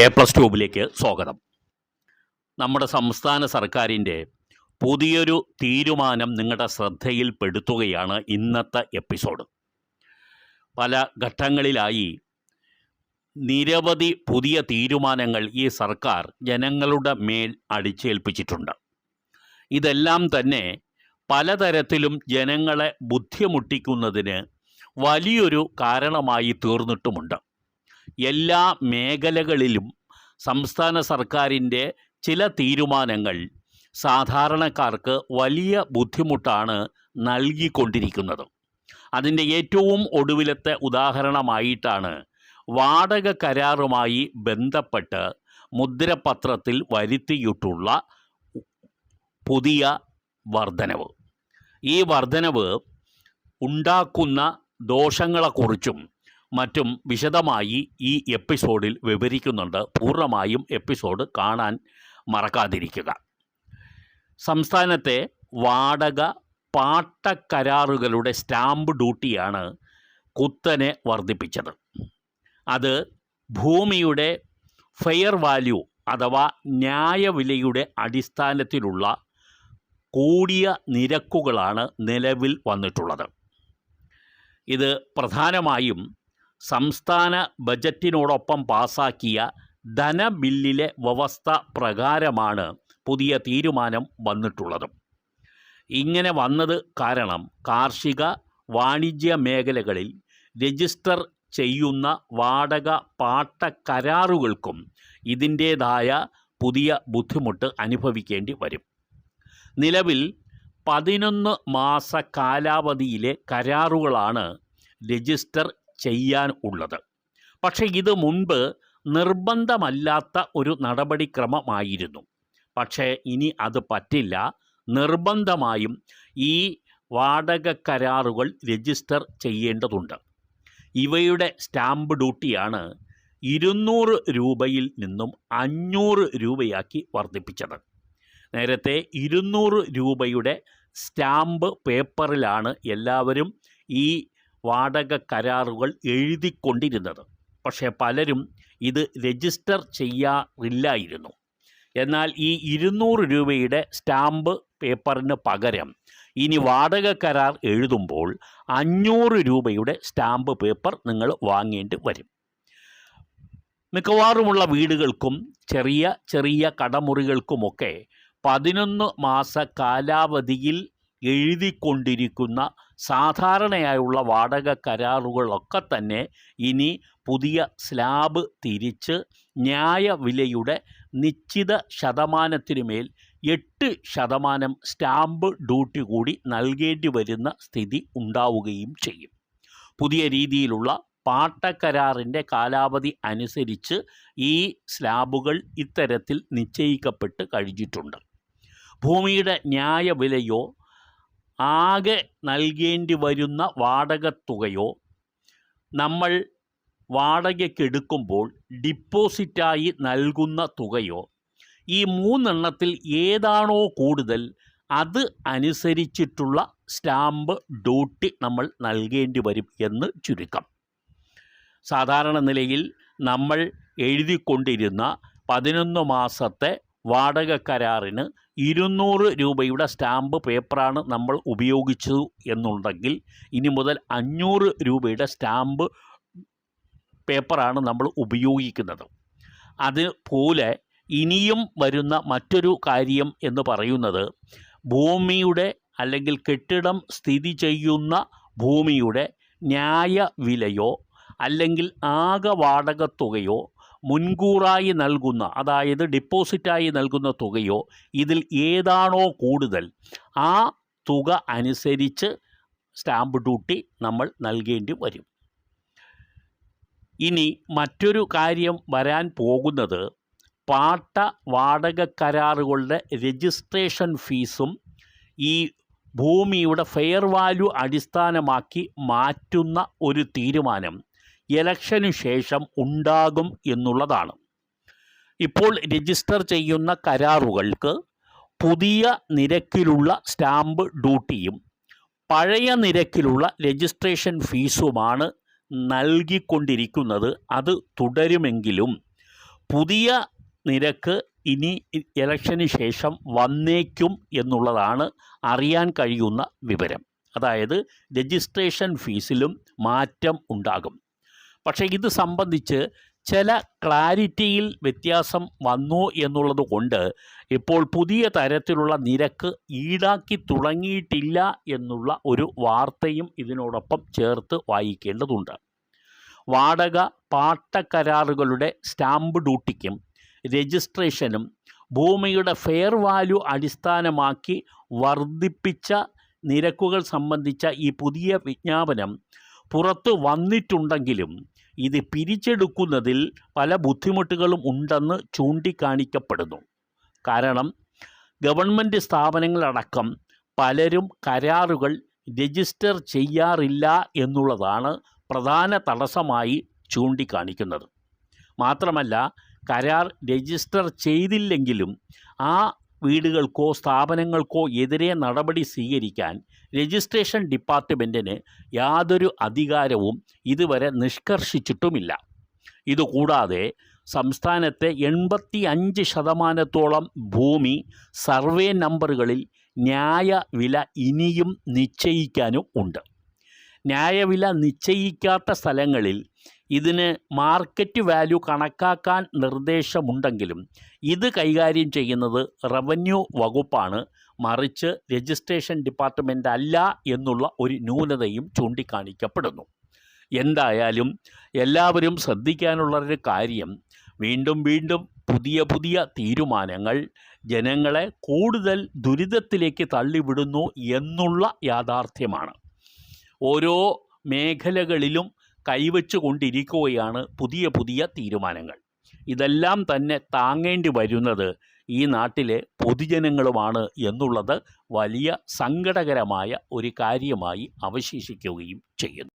A plus ട്യൂബിലേക്ക് സ്വാഗതം. നമ്മുടെ സംസ്ഥാന സർക്കാരിന്റെ പുതിയൊരു തീരുമാനം നിങ്ങളുടെ ശ്രദ്ധയിൽപ്പെടുത്തുകയാണ് ഇന്നത്തെ എപ്പിസോഡ്. പല ഘട്ടങ്ങളിലായി നിരവധി പുതിയ തീരുമാനങ്ങൾ ഈ സർക്കാർ ജനങ്ങളുടെ മേൽ അടിച്ചേൽപ്പിച്ചിട്ടുണ്ട്. ഇതെല്ലാം തന്നെ പലതരത്തിലും ജനങ്ങളെ ബുദ്ധിമുട്ടിക്കുന്നതിന് വലിയൊരു കാരണമായി തീർന്നിട്ടുമുണ്ട്. എല്ലാ മേഖലകളിലും സംസ്ഥാന സർക്കാരിന്റെ ചില തീരുമാനങ്ങൾ സാധാരണക്കാർക്ക് വലിയ ബുദ്ധിമുട്ടാണ് നൽകിക്കൊണ്ടിരിക്കുന്നത്. അതിന്റെ ഏറ്റവും ഒടുവിലത്തെ ഉദാഹരണമായിട്ടാണ് വാടക കരാറുമായി ബന്ധപ്പെട്ട് മുദ്രപത്രത്തിൽ വരുത്തിയിട്ടുള്ള പുതിയ വർധനവ്. ഈ വർധനവ് ഉണ്ടാക്കുന്ന ദോഷങ്ങളെക്കുറിച്ചും മറ്റും വിശദമായി ഈ എപ്പിസോഡിൽ വിവരിക്കുന്നുണ്ട്. പൂർണമായും എപ്പിസോഡ് കാണാൻ മറക്കാതിരിക്കുക. സംസ്ഥാനത്തെ വാടക പാട്ടക്കരാറുകളുടെ സ്റ്റാമ്പ് ഡ്യൂട്ടിയാണ് കുത്തനെ വർദ്ധിപ്പിച്ചത്. അത് ഭൂമിയുടെ ഫെയർ വാല്യൂ അഥവാ ന്യായവിലയുടെ അടിസ്ഥാനത്തിലുള്ള കൂടിയ നിരക്കുകളാണ് നിലവിൽ വന്നിട്ടുള്ളത്. ഇത് പ്രധാനമായും സംസ്ഥാന ബജറ്റിനോടൊപ്പം പാസാക്കിയ ധനബില്ലിലെ വ്യവസ്ഥ പ്രകാരമാണ് പുതിയ തീരുമാനം വന്നിട്ടുള്ളത്. ഇങ്ങനെ വന്നത് കാരണം കാർഷിക വാണിജ്യ മേഖലകളിൽ രജിസ്റ്റർ ചെയ്യുന്ന വാടക പാട്ട കരാറുകൾക്കും ഇതിന്റേതായ പുതിയ ബുദ്ധിമുട്ട് അനുഭവിക്കേണ്ടി വരും. നിലവിൽ പതിനൊന്ന് മാസ കാലാവധിയിലെ കരാറുകളാണ് രജിസ്റ്റർ ചെയ്യാൻ ഉള്ളത്. പക്ഷേ ഇത് മുൻപ് നിർബന്ധമല്ലാത്ത ഒരു നടപടിക്രമമായിരുന്നു. പക്ഷേ ഇനി അത് പറ്റില്ല. നിർബന്ധമായും ഈ വാടക കരാറുകൾ രജിസ്റ്റർ ചെയ്യേണ്ടതുണ്ട്. ഇവയുടെ സ്റ്റാമ്പ് ഡ്യൂട്ടിയാണ് ഇരുന്നൂറ് രൂപയിൽ നിന്നും അഞ്ഞൂറ് രൂപയാക്കി വർദ്ധിപ്പിച്ചത്. നേരത്തെ ഇരുന്നൂറ് രൂപയുടെ സ്റ്റാമ്പ് പേപ്പറിലാണ് എല്ലാവരും ഈ വാടക കരാറുകൾ എഴുതിക്കൊണ്ടിരുന്നത്. പക്ഷേ പലരും ഇത് രജിസ്റ്റർ ചെയ്യാറില്ലായിരുന്നു. എന്നാൽ ഈ ഇരുന്നൂറ് രൂപയുടെ സ്റ്റാമ്പ് പേപ്പറിന് പകരം ഇനി വാടക കരാർ എഴുതുമ്പോൾ അഞ്ഞൂറ് രൂപയുടെ സ്റ്റാമ്പ് പേപ്പർ നിങ്ങൾ വാങ്ങേണ്ടി വരും. മിക്കവാറുമുള്ള വീടുകൾക്കും ചെറിയ ചെറിയ കടമുറികൾക്കുമൊക്കെ പതിനൊന്ന് മാസ കാലാവധിയിൽ എഴുതിക്കൊണ്ടിരിക്കുന്ന സാധാരണയായുള്ള വാടക കരാറുകളൊക്കെ തന്നെ ഇനി പുതിയ സ്ലാബ് തിരിച്ച് ന്യായവിലയുടെ നിശ്ചിത ശതമാനത്തിനുമേൽ എട്ട് ശതമാനം സ്റ്റാമ്പ് ഡ്യൂട്ടി കൂടി നൽകേണ്ടി വരുന്ന സ്ഥിതി ഉണ്ടാവുകയും ചെയ്യും. പുതിയ രീതിയിലുള്ള പാട്ടക്കരാറിന്റെ കാലാവധി അനുസരിച്ച് ഈ സ്ലാബുകൾ ഇത്തരത്തിൽ നിശ്ചയിക്കപ്പെട്ട് കഴിഞ്ഞിട്ടുണ്ട്. ഭൂമിയുടെ ന്യായവിലയോ ആകെ നൽകേണ്ടി വരുന്ന വാടകത്തുകയോ നമ്മൾ വാടകയ്ക്കെടുക്കുമ്പോൾ ഡിപ്പോസിറ്റായി നൽകുന്ന തുകയോ ഈ മൂന്നെണ്ണത്തിൽ ഏതാണോ കൂടുതൽ അത് അനുസരിച്ചിട്ടുള്ള സ്റ്റാമ്പ് ഡ്യൂട്ടി നമ്മൾ നൽകേണ്ടി വരും എന്ന് ചുരുക്കം. സാധാരണ നിലയിൽ നമ്മൾ എഴുതിക്കൊണ്ടിരുന്ന പതിനൊന്ന് മാസത്തെ വാടക കരാറിന് ഇരുന്നൂറ് രൂപയുടെ സ്റ്റാമ്പ് പേപ്പറാണ് നമ്മൾ ഉപയോഗിച്ചു എന്നുണ്ടെങ്കിൽ ഇനി മുതൽ അഞ്ഞൂറ് രൂപയുടെ സ്റ്റാമ്പ് പേപ്പറാണ് നമ്മൾ ഉപയോഗിക്കുന്നത്. അതുപോലെ ഇനിയും വരുന്ന മറ്റൊരു കാര്യം എന്ന് പറയുന്നത് ഭൂമിയുടെ അല്ലെങ്കിൽ കെട്ടിടം സ്ഥിതി ചെയ്യുന്ന ഭൂമിയുടെ ന്യായ വിലയോ അല്ലെങ്കിൽ ആകെ വാടക തുകയോ മുൻകൂറായി നൽകുന്ന അതായത് ഡിപ്പോസിറ്റായി നൽകുന്ന തുകയോ ഇതിൽ ഏതാണോ കൂടുതൽ ആ തുക അനുസരിച്ച് സ്റ്റാമ്പ് ഡ്യൂട്ടി നമ്മൾ നൽകേണ്ടി വരും. ഇനി മറ്റൊരു കാര്യം വരാൻ പോകുന്നത് പാട്ട വാടക കരാറുകളുടെ രജിസ്ട്രേഷൻ ഫീസും ഈ ഭൂമിയുടെ ഫെയർ വാല്യൂ അടിസ്ഥാനമാക്കി മാറ്റുന്ന ഒരു തീരുമാനം. ഇലക്ഷനു ശേഷം ഉണ്ടാകും എന്നുള്ളതാണ്. ഇപ്പോൾ രജിസ്റ്റർ ചെയ്യുന്ന കരാറുകൾക്ക് പുതിയ നിരക്കിലുള്ള സ്റ്റാമ്പ് ഡ്യൂട്ടിയും പഴയ നിരക്കിലുള്ള രജിസ്ട്രേഷൻ ഫീസുമാണ് നൽകിക്കൊണ്ടിരിക്കുന്നത്. അത് തുടരുമെങ്കിലും പുതിയ നിരക്ക് ഇനി ഇലക്ഷന് ശേഷം വന്നേക്കും എന്നുള്ളതാണ് അറിയാൻ കഴിയുന്ന വിവരം. അതായത് രജിസ്ട്രേഷൻ ഫീസിലും മാറ്റം ഉണ്ടാകും. പക്ഷേ ഇത് സംബന്ധിച്ച് ചില ക്ലാരിറ്റിയിൽ വ്യത്യാസം വന്നു എന്നുള്ളത് കൊണ്ട് ഇപ്പോൾ പുതിയ തരത്തിലുള്ള നിരക്ക് ഈടാക്കി തുടങ്ങിയിട്ടില്ല എന്നുള്ള ഒരു വാർത്തയും ഇതിനോടൊപ്പം ചേർത്ത് വായിക്കേണ്ടതുണ്ട്. വാടക പാട്ടക്കരാറുകളുടെ സ്റ്റാമ്പ് ഡ്യൂട്ടിക്കും രജിസ്ട്രേഷനും ഭൂമിയുടെ ഫെയർ വാല്യൂ അടിസ്ഥാനമാക്കി വർദ്ധിപ്പിച്ച നിരക്കുകൾ സംബന്ധിച്ച ഈ പുതിയ വിജ്ഞാപനം പുറത്തു വന്നിട്ടുണ്ടെങ്കിലും ഇത് പിരിച്ചെടുക്കുന്നതിൽ പല ബുദ്ധിമുട്ടുകളും ഉണ്ടെന്ന് ചൂണ്ടിക്കാണിക്കപ്പെടുന്നു. കാരണം ഗവൺമെന്റ് സ്ഥാപനങ്ങളടക്കം പലരും കരാറുകൾ രജിസ്റ്റർ ചെയ്യാറില്ല എന്നുള്ളതാണ് പ്രധാന തടസ്സമായി ചൂണ്ടിക്കാണിക്കുന്നത്. മാത്രമല്ല കരാർ രജിസ്റ്റർ ചെയ്തില്ലെങ്കിലും ആ വീടുകൾക്കോ സ്ഥാപനങ്ങൾക്കോ എതിരെ നടപടി സ്വീകരിക്കാൻ രജിസ്ട്രേഷൻ ഡിപ്പാർട്ട്മെന്റിന് യാതൊരു അധികാരവും ഇതുവരെ നിഷ്കർഷിച്ചിട്ടുമില്ല. ഇതുകൂടാതെ സംസ്ഥാനത്തെ എൺപത്തി അഞ്ച് ശതമാനത്തോളം ഭൂമി സർവേ നമ്പറുകളിൽ ന്യായ വില ഇനിയും നിശ്ചയിക്കാനും ഉണ്ട്. ന്യായവില നിശ്ചയിക്കാത്ത സ്ഥലങ്ങളിൽ ഇതിന് മാർക്കറ്റ് വാല്യൂ കണക്കാക്കാൻ നിർദ്ദേശമുണ്ടെങ്കിലും ഇത് കൈകാര്യം ചെയ്യുന്നത് റവന്യൂ വകുപ്പാണ്. മറിച്ച് രജിസ്ട്രേഷൻ ഡിപ്പാർട്ട്മെന്റ് അല്ല എന്നുള്ള ഒരു ന്യൂനതയും ചൂണ്ടിക്കാണിക്കപ്പെടുന്നു. എന്തായാലും എല്ലാവരും ശ്രദ്ധിക്കാനുള്ള ഒരു കാര്യം വീണ്ടും വീണ്ടും പുതിയ പുതിയ തീരുമാനങ്ങൾ ജനങ്ങളെ കൂടുതൽ ദുരിതത്തിലേക്ക് തള്ളിവിടുന്നു എന്നുള്ള യാഥാർത്ഥ്യമാണ്. ഓരോ മേഖലകളിലും കൈവച്ചു കൊണ്ടിരിക്കുകയാണ് പുതിയ പുതിയ തീരുമാനങ്ങൾ. ഇതെല്ലാം തന്നെ താങ്ങേണ്ടി വരുന്നത് ഈ നാട്ടിലെ പൊതുജനങ്ങളുമാണ് എന്നുള്ളത് വലിയ സങ്കടകരമായ ഒരു കാര്യമായി അവശേഷിക്കുകയും ചെയ്യുന്നു.